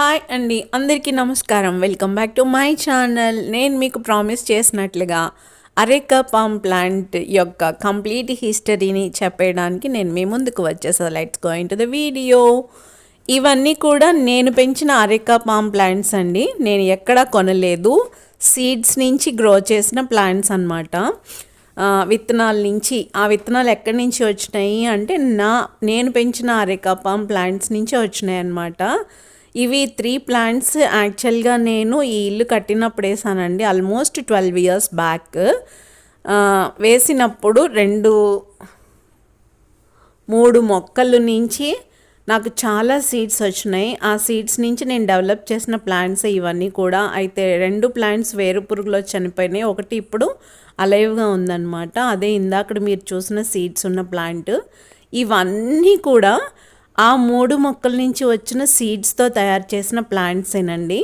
Hi అండి అందరికీ నమస్కారం. Welcome back to my channel. నేను మీకు ప్రామిస్ చేసినట్లుగా అరేకా పామ్ ప్లాంట్ యొక్క కంప్లీట్ హిస్టరీని చెప్పడానికి నేను మీ ముందుకు వచ్చేసా. Let's going to the video. ఇవన్నీ కూడా నేను పెంచిన అరేకా పామ్ ప్లాంట్స్ అండి. నేను ఎక్కడా కొనలేదు. సీడ్స్ నుంచి గ్రో చేసిన ప్లాంట్స్ అనమాట విత్తనాల నుంచి ఆ విత్తనాలు ఎక్కడి నుంచి వచ్చినాయి అంటే నా నేను పెంచిన అరేకా పామ్ ప్లాంట్స్ నుంచి వచ్చినాయి అనమాట ఇవి త్రీ ప్లాంట్స్ యాక్చువల్గా నేను ఈ ఇల్లు కట్టినప్పుడు వేసానండి ఆల్మోస్ట్ ట్వెల్వ్ ఇయర్స్ బ్యాక్ వేసినప్పుడు రెండు మూడు మొక్కల నుంచి నాకు చాలా సీడ్స్ వచ్చినాయి. ఆ సీడ్స్ నుంచి నేను డెవలప్ చేసిన ప్లాంట్స్ ఇవన్నీ కూడా అయితే రెండు ప్లాంట్స్ వేరు పురుగులో చనిపోయినాయి. ఒకటి ఇప్పుడు అలైవ్గా ఉందన్నమాట. అదే ఇందాక మీరు చూసిన సీడ్స్ ఉన్న ప్లాంట్ ఇవన్నీ కూడా ఆ మూడు మొక్కల నుంచి వచ్చిన సీడ్స్తో తయారు చేసిన ప్లాంట్సేనండి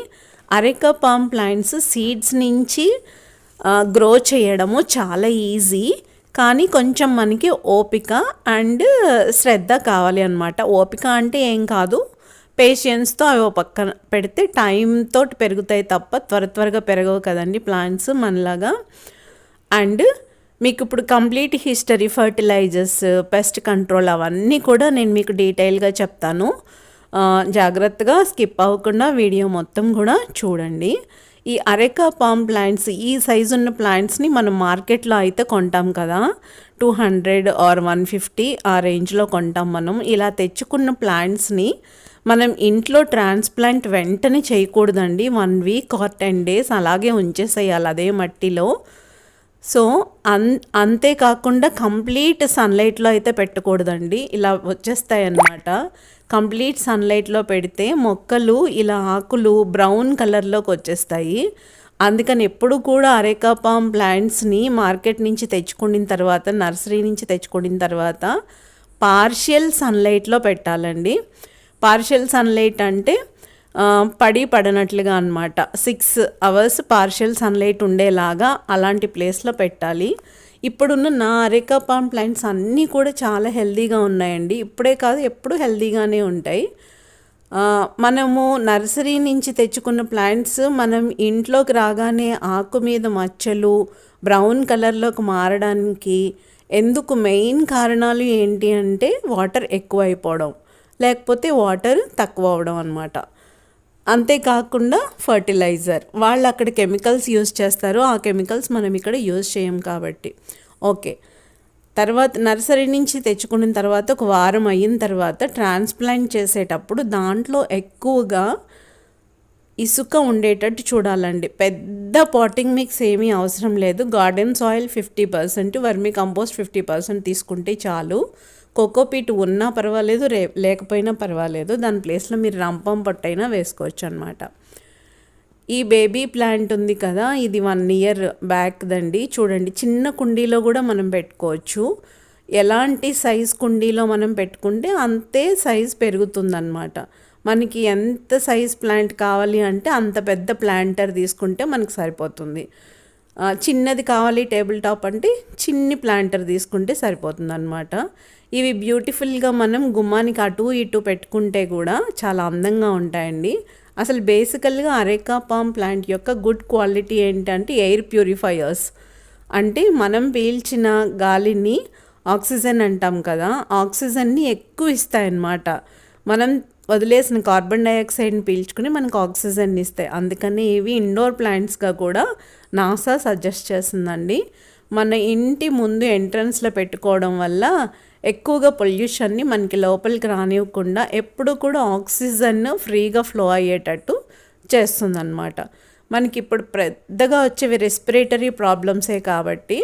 అరెక పామ్ ప్లాంట్స్ సీడ్స్ నుంచి గ్రో చేయడము చాలా ఈజీ. కానీ కొంచెం మనకి ఓపిక అండ్ శ్రద్ధ కావాలి అనమాట ఓపిక అంటే ఏం కాదు. పేషెన్స్తో అవి పక్కన పెడితే టైంతో పెరుగుతాయి తప్ప త్వర త్వరగా పెరగవు కదండి ప్లాంట్స్ మనలాగా. అండ్ మీకు ఇప్పుడు complete history fertilisers pest control అవన్నీ కూడా నేను మీకు డీటెయిల్గా చెప్తాను. జాగ్రత్తగా స్కిప్ అవ్వకుండా వీడియో మొత్తం కూడా చూడండి. ఈ అరెకా పామ్ ప్లాంట్స్ ఈ సైజు ఉన్న ప్లాంట్స్ని మనం మార్కెట్లో అయితే కొంటాం కదా. Two hundred or one fifty ఆ రేంజ్లో కొంటాం మనం. ఇలా తెచ్చుకున్న ప్లాంట్స్ని మనం ఇంట్లో ట్రాన్స్ప్లాంట్ వెంటనే చేయకూడదండి. One week or ten days అలాగే ఉంచేసేయాలి అదే మట్టిలో. సో అన్ అంతేకాకుండా కంప్లీట్ సన్లైట్లో అయితే పెట్టకూడదండి. ఇలా వచ్చేస్తాయి అన్నమాట కంప్లీట్ సన్లైట్లో పెడితే మొక్కలు ఇలా ఆకులు బ్రౌన్ కలర్లోకి వచ్చేస్తాయి. అందుకని ఎప్పుడు కూడా అరేకా పామ్ ప్లాంట్స్ని మార్కెట్ నుంచి తెచ్చుకున్న తర్వాత నర్సరీ నుంచి తెచ్చుకున్న తర్వాత పార్షియల్ సన్లైట్లో పెట్టాలండి. పార్షియల్ సన్లైట్ అంటే పడి పడనట్లుగా అనమాట సిక్స్ అవర్స్ పార్షియల్ సన్లైట్ ఉండేలాగా అలాంటి ప్లేస్లో పెట్టాలి. ఇప్పుడున్న నా అరెకా పామ్ ప్లాంట్స్ అన్నీ కూడా చాలా హెల్తీగా ఉన్నాయండి. ఇప్పుడే కాదు ఎప్పుడు హెల్తీగానే ఉంటాయి. మనము నర్సరీ నుంచి తెచ్చుకున్న ప్లాంట్స్ మనం ఇంట్లోకి రాగానే ఆకు మీద మచ్చలు బ్రౌన్ కలర్లోకి మారడానికి ఎందుకు మెయిన్ కారణాలు ఏంటి అంటే వాటర్ ఎక్కువ అయిపోవడం లేకపోతే వాటర్ తక్కువ అవడం అనమాట అంతేకాకుండా ఫర్టిలైజర్. వాళ్ళు అక్కడ కెమికల్స్ యూజ్ చేస్తారు. ఆ కెమికల్స్ మనం ఇక్కడ యూజ్ చేయం కాబట్టి. ఓకే. తర్వాత నర్సరీ నుంచి తెచ్చుకున్న తర్వాత ఒక వారం అయిన తర్వాత ట్రాన్స్ప్లాంట్ చేసేటప్పుడు దాంట్లో ఎక్కువగా ఇసుక ఉండేటట్టు చూడాలండి. పెద్ద పాటింగ్ మిక్స్ ఏమీ అవసరం లేదు. Garden soil fifty percent vermicompost fifty percent తీసుకుంటే చాలు. కోకోపీట్ ఉన్నా పర్వాలేదు రే లేకపోయినా పర్వాలేదు. దాని ప్లేస్లో మీరు రంపం పట్టైనా వేసుకోవచ్చు అనమాట ఈ బేబీ ప్లాంట్ ఉంది కదా ఇది వన్ ఇయర్ బ్యాక్ దండి. చూడండి చిన్న కుండీలో కూడా మనం పెట్టుకోవచ్చు. ఎలాంటి సైజ్ కుండీలో మనం పెట్టుకుంటే అంతే సైజ్ పెరుగుతుందన్నమాట. మనకి ఎంత సైజ్ ప్లాంట్ కావాలి అంటే అంత పెద్ద ప్లాంటర్ తీసుకుంటే మనకు సరిపోతుంది. చిన్నది కావాలి టేబుల్ టాప్ అంటే చిన్ని ప్లాంటర్ తీసుకుంటే సరిపోతుంది అనమాట ఇవి బ్యూటిఫుల్గా మనం గుమ్మానికి అటు ఇటు పెట్టుకుంటే కూడా చాలా అందంగా ఉంటాయండి. అసలు బేసికల్గా అరేకా పామ్ ప్లాంట్ యొక్క గుడ్ క్వాలిటీ ఏంటంటే ఎయిర్ ప్యూరిఫైయర్స్. అంటే మనం పీల్చిన గాలిని ఆక్సిజన్ అంటాం కదా ఆక్సిజన్ని ఎక్కువ ఇస్తాయన్నమాట. మనం వదిలేసిన కార్బన్ డైఆక్సైడ్ని పీల్చుకుని మనకు ఆక్సిజన్ ఇస్తాయి అందుకని ఇవి ఇండోర్ ప్లాంట్స్గా కూడా నాసా సజెస్ట్ చేసిందండి మన ఇంటి ముందు ఎంట్రన్స్లో పెట్టుకోవడం వల్ల ఎక్కువగా పొల్యూషన్ని మనకి లోపలికి రానివ్వకుండా ఎప్పుడు కూడా ఆక్సిజన్ ఫ్రీగా ఫ్లో అయ్యేటట్టు చేస్తుందన్నమాట. మనకి ఇప్పుడు పెద్దగా వచ్చేవి రెస్పిరేటరీ ప్రాబ్లమ్సే కాబట్టి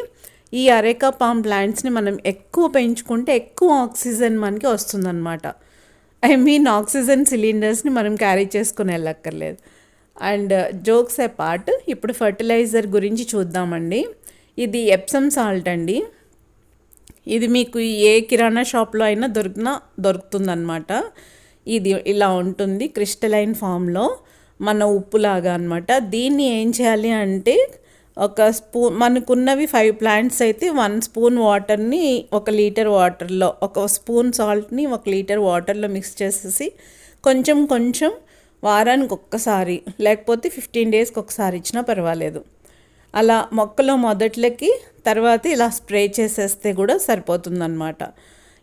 ఈ అరేకా పామ్ ప్లాంట్స్ని మనం ఎక్కువ పెంచుకుంటే ఎక్కువ ఆక్సిజన్ మనకి వస్తుందన్నమాట. ఐ మీన్ ఆక్సిజన్ సిలిండర్స్ని మనం క్యారీ చేసుకుని వెళ్ళక్కర్లేదు. అండ్ జోక్స్ ఏ పార్ట్ ఇప్పుడు ఫర్టిలైజర్ గురించి చూద్దామండి. ఇది ఎప్సమ్ సాల్ట్ అండి. ఇది మీకు ఏ కిరాణా షాప్లో అయినా దొరికినా దొరుకుతుందన్నమాట. ఇది ఇలా ఉంటుంది క్రిస్టలైన్ ఫామ్లో. మన ఉప్పులాగా అనమాట దీన్ని ఏం చేయాలి అంటే ఒక స్పూన్ మనకున్నవి ఫైవ్ ప్లాంట్స్ అయితే వన్ స్పూన్ వాటర్ని ఒక లీటర్ వాటర్లో ఒక స్పూన్ సాల్ట్ని ఒక లీటర్ వాటర్లో మిక్స్ చేసేసి కొంచెం కొంచెం వారానికి ఒక్కసారి లేకపోతే ఫిఫ్టీన్ డేస్కి ఒకసారి ఇచ్చినా పర్వాలేదు. అలా మొక్కలో మొదట్లకి తర్వాత ఇలా స్ప్రే చేసేస్తే కూడా సరిపోతుందన్నమాట.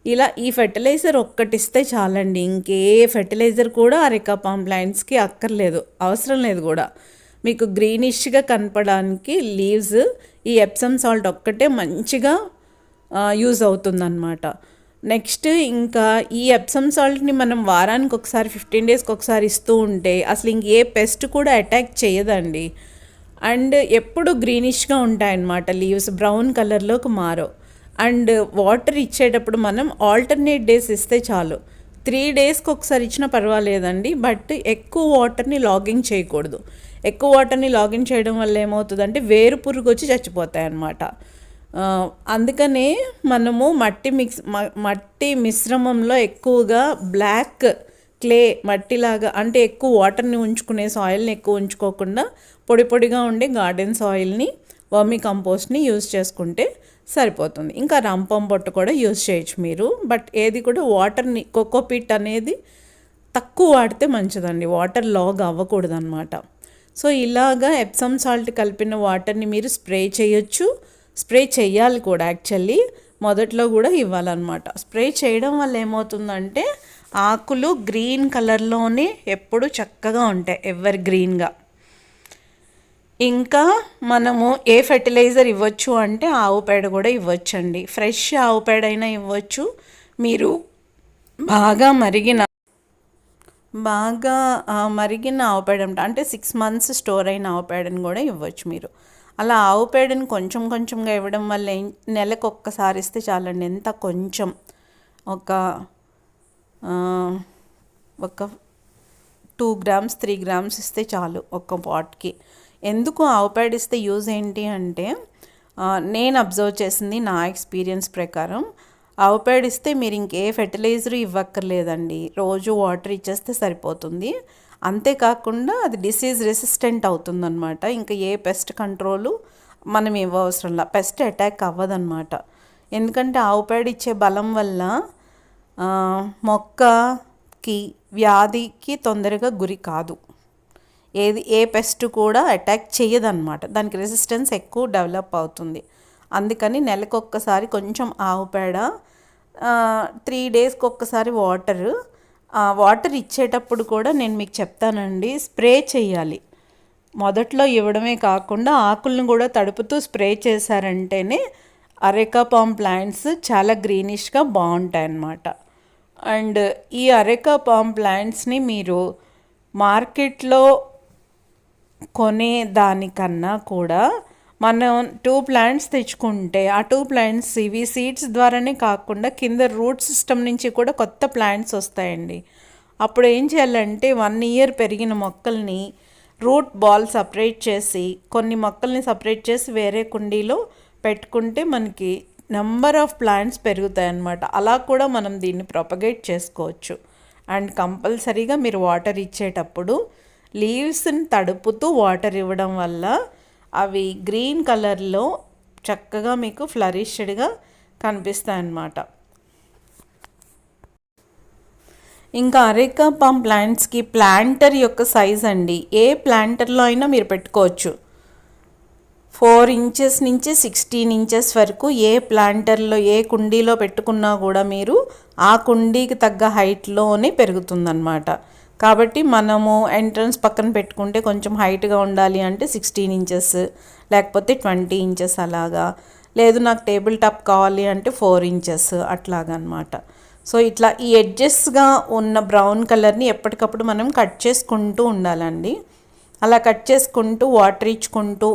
ఇలా ఈ ఫెర్టిలైజర్ ఒక్కటిస్తే చాలండి ఇంకే ఫెర్టిలైజర్ కూడా అరెకా పామ్ ప్లాంట్స్కి అక్కర్లేదు అవసరం లేదు కూడా. మీకు గ్రీనిష్గా కనపడానికి లీవ్స్ ఈ ఎప్సమ్ సాల్ట్ ఒక్కటే మంచిగా యూజ్ అవుతుందన్నమాట. నెక్స్ట్ ఇంకా ఈ ఎప్సమ్ సాల్ట్ని మనం వారానికి ఒకసారి ఫిఫ్టీన్ డేస్కి ఒకసారి ఇస్తూ ఉంటే అసలు ఇంక ఏ పెస్ట్ కూడా అటాక్ చేయదండి. అండ్ ఎప్పుడు గ్రీనిష్గా ఉంటాయన్నమాట లీవ్స్ బ్రౌన్ కలర్లోకి మారో అండ్ వాటర్ ఇచ్చేటప్పుడు మనం ఆల్టర్నేట్ డేస్ ఇస్తే చాలు. త్రీ డేస్కి ఒకసారి ఇచ్చినా పర్వాలేదండి బట్ ఎక్కువ వాటర్ని లాగింగ్ చేయకూడదు. ఎక్కువ వాటర్ని లాగిన్ చేయడం వల్ల ఏమవుతుందంటే వేరు పురుగు వచ్చి చచ్చిపోతాయి అన్నమాట అందుకనే మనము మట్టి మిక్స్ మట్టి మిశ్రమంలో ఎక్కువగా బ్లాక్ క్లే మట్టిలాగా అంటే ఎక్కువ వాటర్ని ఉంచుకునే సాయిల్ని ఎక్కువ ఉంచుకోకుండా పొడి పొడిగా ఉండే గార్డెన్ సాయిల్ని వర్మీ కంపోస్ట్ని యూజ్ చేసుకుంటే సరిపోతుంది. ఇంకా రంపం పొట్టు కూడా యూజ్ చేయొచ్చు మీరు. బట్ ఏది కూడా వాటర్ని కోకోపీట్ అనేది తక్కువ వాడితే మంచిదండి. వాటర్ లాగ్ అవ్వకూడదు అనమాట సో ఇలాగా ఎప్సమ్ సాల్ట్ కలిపిన వాటర్ని మీరు స్ప్రే చేయొచ్చు. స్ప్రే చేయాలి కూడా యాక్చువల్లీ. మొదట్లో కూడా ఇవ్వాలన్నమాట. స్ప్రే చేయడం వల్ల ఏమవుతుందంటే ఆకులు గ్రీన్ కలర్లోనే ఎప్పుడు చక్కగా ఉంటాయి ఎవర్ గ్రీన్గా. ఇంకా మనము ఏ ఫెర్టిలైజర్ ఇవ్వచ్చు అంటే ఆవు పేడ కూడా ఇవ్వచ్చండి. ఫ్రెష్ ఆవు పేడ అయినా ఇవ్వచ్చు. మీరు బాగా మరిగిన బాగా మరిగిన ఆవు పేడ అంటే సిక్స్ మంత్స్ స్టోర్ అయిన ఆవు పేడని కూడా ఇవ్వచ్చు మీరు. అలా ఆవు పేడని కొంచెం కొంచెంగా ఇవ్వడం వల్ల నెలకు ఒక్కసారి ఇస్తే చాలండి. ఎంత కొంచెం. ఒక ఒక టూ గ్రామ్స్ త్రీ గ్రామ్స్ ఇస్తే చాలు ఒక్క పాట్కి ఎందుకు ఆవు పేడ ఇస్తే యూజ్ ఏంటి అంటే నేను అబ్జర్వ్ చేసింది నా ఎక్స్పీరియన్స్ ప్రకారం ఆవు పేడ ఇస్తే మీరు ఇంకే ఫెర్టిలైజర్ ఇవ్వక్కర్లేదండి. రోజు వాటర్ ఇచ్చేస్తే సరిపోతుంది. అంతేకాకుండా అది డిసీజ్ రెసిస్టెంట్ అవుతుందన్నమాట. ఇంకా ఏ పెస్ట్ కంట్రోలు మనం ఇవ్వవసరంలా పెస్ట్ అటాక్ అవ్వదన్నమాట. ఎందుకంటే ఆవు పేడ ఇచ్చే బలం వల్ల మొక్కకి వ్యాధికి తొందరగా గురి కాదు. ఏది ఏ పెస్ట్ కూడా అటాక్ చేయదన్నమాట. దానికి రెసిస్టెన్స్ ఎక్కువ డెవలప్ అవుతుంది. అందుకని నెలకు ఒక్కసారి కొంచెం ఆవు పేడ త్రీ డేస్కి ఒక్కసారి వాటర్. వాటర్ ఇచ్చేటప్పుడు కూడా నేను మీకు చెప్తానండి స్ప్రే చేయాలి మొదట్లో ఇవ్వడమే కాకుండా ఆకులను కూడా తడుపుతూ స్ప్రే చేశారంటేనే అరెకా పామ్ ప్లాంట్స్ చాలా గ్రీనిష్గా బాగుంటాయి అన్నమాట అండ్ ఈ అరెకా పామ్ ప్లాంట్స్ని మీరు మార్కెట్లో కొనే దానికన్నా కూడా మనం టూ ప్లాంట్స్ తెచ్చుకుంటే ఆ టూ ప్లాంట్స్ ఇవి సీడ్స్ ద్వారానే కాకుండా కింద రూట్ సిస్టమ్ నుంచి కూడా కొత్త ప్లాంట్స్ వస్తాయండి. అప్పుడు ఏం చేయాలంటే వన్ ఇయర్ పెరిగిన మొక్కల్ని రూట్ బాల్ సపరేట్ చేసి కొన్ని మొక్కల్ని సపరేట్ చేసి వేరే కుండీలో పెట్టుకుంటే మనకి నెంబర్ ఆఫ్ ప్లాంట్స్ పెరుగుతాయి అన్నమాట అలా కూడా మనం దీన్ని ప్రొపగేట్ చేసుకోవచ్చు. అండ్ కంపల్సరీగా మీరు వాటర్ ఇచ్చేటప్పుడు లీవ్స్ని తడుపుతూ వాటర్ ఇవ్వడం వల్ల అవి గ్రీన్ కలర్లో చక్కగా మీకు ఫ్లరిష్డ్గా కనిపిస్తాయి అన్నమాట ఇంకా అరేకా పామ్ ప్లాంట్స్కి ప్లాంటర్ యొక్క సైజ్ అండి. ఏ ప్లాంటర్లో అయినా మీరు పెట్టుకోవచ్చు. ఫోర్ ఇంచెస్ నుంచి సిక్స్టీన్ ఇంచెస్ వరకు ఏ ప్లాంటర్లో ఏ కుండీలో పెట్టుకున్నా కూడా మీరు ఆ కుండీకి తగ్గ హైట్లోనే పెరుగుతుందన్నమాట. కాబట్టి మనము ఎంట్రన్స్ పక్కన పెట్టుకుంటే కొంచెం హైట్గా ఉండాలి అంటే సిక్స్టీన్ ఇంచెస్ లేకపోతే ట్వంటీ ఇంచెస్ అలాగా. లేదు నాకు టేబుల్ టాప్ కావాలి అంటే ఫోర్ ఇంచెస్ అట్లాగనమాట. సో ఇట్లా ఈ ఎడ్జెస్గా ఉన్న బ్రౌన్ కలర్ని ఎప్పటికప్పుడు మనం కట్ చేసుకుంటూ ఉండాలండి. అలా కట్ చేసుకుంటూ వాటర్ ఇచ్చుకుంటూ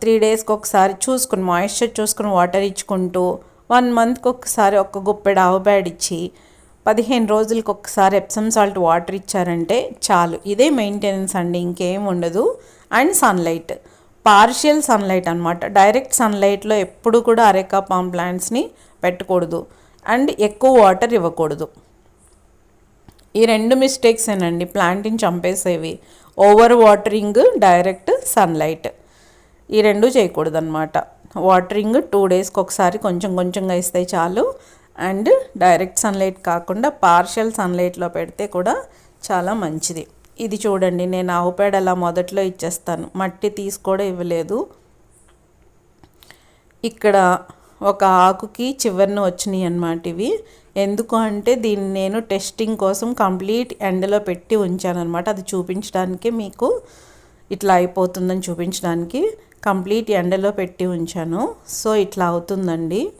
త్రీ డేస్కి ఒకసారి చూసుకుని మాయిశ్చర్ చూసుకుని వాటర్ ఇచ్చుకుంటూ వన్ మంత్కి ఒకసారి ఒక గుప్పెడు ఆవు ఇచ్చి పదిహేను రోజులకి ఒకసారి ఎప్సమ్ సాల్ట్ వాటర్ ఇచ్చారంటే చాలు. ఇదే మెయింటెనెన్స్ అండి ఇంకేం ఉండదు. అండ్ సన్లైట్ పార్షియల్ సన్లైట్ అనమాట డైరెక్ట్ సన్లైట్లో ఎప్పుడు కూడా అరెకా పామ్ ప్లాంట్స్ని పెట్టకూడదు. అండ్ ఎక్కువ వాటర్ ఇవ్వకూడదు. ఈ రెండు మిస్టేక్స్ ఏనండి ప్లాంట్ని చంపేసేవి. ఓవర్ వాటరింగ్ డైరెక్ట్ సన్లైట్ ఈ రెండు చేయకూడదు అనమాట వాటరింగ్ టూ డేస్కి ఒకసారి కొంచెం కొంచెంగా ఇస్తే చాలు. అండ్ డైరెక్ట్ సన్లైట్ కాకుండా పార్షల్ సన్లైట్లో పెడితే కూడా చాలా మంచిది. ఇది చూడండి నేను ఆవు పేడ అలా మొదట్లో ఇచ్చేస్తాను. మట్టి తీసి కూడా ఇవ్వలేదు. ఇక్కడ ఒక ఆకుకి చివరిన వచ్చినాయి అన్నమాట ఇవి. ఎందుకు అంటే దీన్ని నేను టెస్టింగ్ కోసం కంప్లీట్ ఎండలో పెట్టి ఉంచాను అనమాట అది చూపించడానికి మీకు ఇట్లా అయిపోతుందని చూపించడానికి కంప్లీట్ ఎండలో పెట్టి ఉంచాను. సో ఇట్లా అవుతుందండి.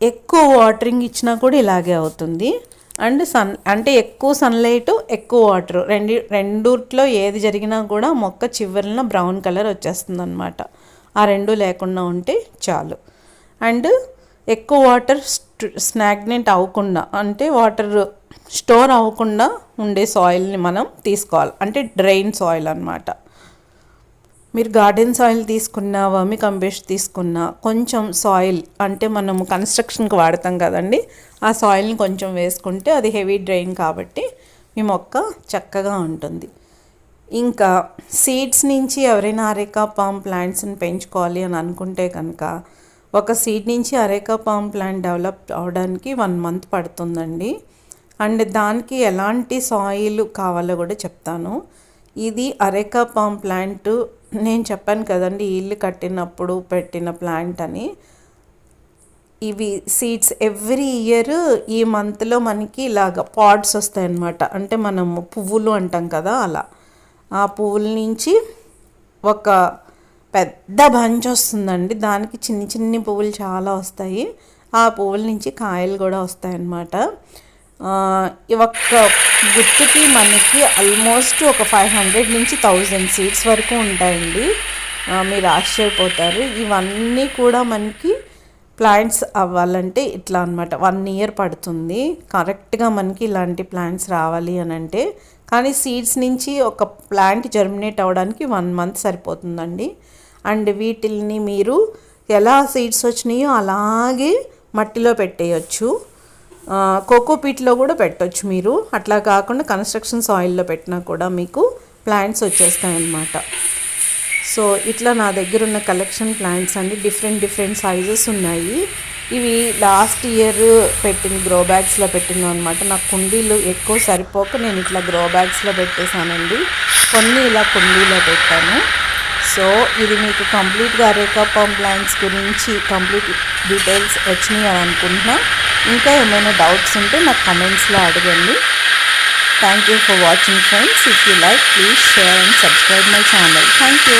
ఎక్కువ వాటరింగ్ ఇచ్చినా కూడా ఇలాగే అవుతుంది. అండ్ సన్ అంటే ఎక్కువ సన్లైట్ ఎక్కువ వాటర్ రెండు రెండుట్లో ఏది జరిగినా కూడా మొక్క చివరిన బ్రౌన్ కలర్ వచ్చేస్తుంది అనమాట ఆ రెండు లేకుండా ఉంటే చాలు. అండ్ ఎక్కువ వాటర్ స్నాగ్నెంట్ అవ్వకుండా అంటే వాటర్ స్టోర్ అవ్వకుండా ఉండే సాయిల్ని మనం తీసుకోవాలి. అంటే డ్రైన్ సాయిల్ అనమాట మీరు గార్డెన్ సాయిల్ తీసుకున్నా వర్మి కంబేష్ తీసుకున్నా కొంచెం సాయిల్ అంటే మనము కన్స్ట్రక్షన్కి వాడతాం కదండి ఆ సాయిల్ని కొంచెం వేసుకుంటే అది హెవీ డ్రైన్ కాబట్టి మీ మొక్క చక్కగా ఉంటుంది. ఇంకా సీడ్స్ నుంచి ఎవరైనా అరేకా పామ్ ప్లాంట్స్ని పెంచుకోవాలి అని అనుకుంటే కనుక ఒక సీడ్ నుంచి అరేకా పామ్ ప్లాంట్ డెవలప్ అవడానికి వన్ మంత్ పడుతుందండి. అండ్ దానికి ఎలాంటి సాయిల్ కావాలో కూడా చెప్తాను. ఇది అరేకా పామ్ ప్లాంట్ నేను చెప్పాను కదండి ఇల్లు కట్టినప్పుడు పెట్టిన ప్లాంట్ అని. ఇవి సీడ్స్ ఎవ్రీ ఇయర్ ఈ మంత్లో మనకి ఇలాగ పాడ్స్ వస్తాయి అన్నమాట అంటే మనము పువ్వులు అంటాం కదా అలా. ఆ పువ్వుల నుంచి ఒక పెద్ద బంచ్ వస్తుందండి. దానికి చిన్ని చిన్ని పువ్వులు చాలా వస్తాయి. ఆ పువ్వుల నుంచి కాయలు కూడా వస్తాయన్నమాట. ఒక్క గుర్తుకి మనకి ఆల్మోస్ట్ ఒక ఫైవ్ హండ్రెడ్ నుంచి థౌజండ్ సీట్స్ వరకు ఉంటాయండి. మీరు ఆశ్చర్యపోతారు. ఇవన్నీ కూడా మనకి ప్లాంట్స్ అవ్వాలంటే ఇట్లా అనమాట వన్ ఇయర్ పడుతుంది. కరెక్ట్గా మనకి ఇలాంటి ప్లాంట్స్ రావాలి అని అంటే. కానీ సీడ్స్ నుంచి ఒక ప్లాంట్ జర్మినేట్ అవ్వడానికి వన్ మంత్ సరిపోతుందండి. అండ్ వీటిల్ని మీరు ఎలా సీడ్స్ వచ్చినాయో అలాగే మట్టిలో పెట్టేయచ్చు. కోకోపీట్లో కూడా పెట్టొచ్చు మీరు. అట్లా కాకుండా కన్స్ట్రక్షన్ సాయిల్లో పెట్టినా కూడా మీకు ప్లాంట్స్ వచ్చేస్తాయి అన్నమాట సో ఇట్లా నా దగ్గర ఉన్న కలెక్షన్ ప్లాంట్స్ అండి. డిఫరెంట్ డిఫరెంట్ సైజెస్ ఉన్నాయి. ఇవి లాస్ట్ ఇయర్ పెట్టిన గ్రో బ్యాగ్స్లో పెట్టిన అనమాట నాకు కుండీలు ఎక్కువ సరిపోక నేను ఇట్లా గ్రో బ్యాగ్స్లో పెట్టేశానండి. కొన్ని ఇలా కుండీలో పెట్టాను. సో ఇది మీకు కంప్లీట్గా అరేకా పామ్ ప్లాంట్స్ గురించి కంప్లీట్ డీటెయిల్స్ వచ్చినాయి అని అనుకుంటున్నాను ఇంకా ఏమైనా డౌట్స్ ఉంటే నాకు కమెంట్స్లో అడగండి. Thank you for watching friends if you like please share and subscribe my channel thank you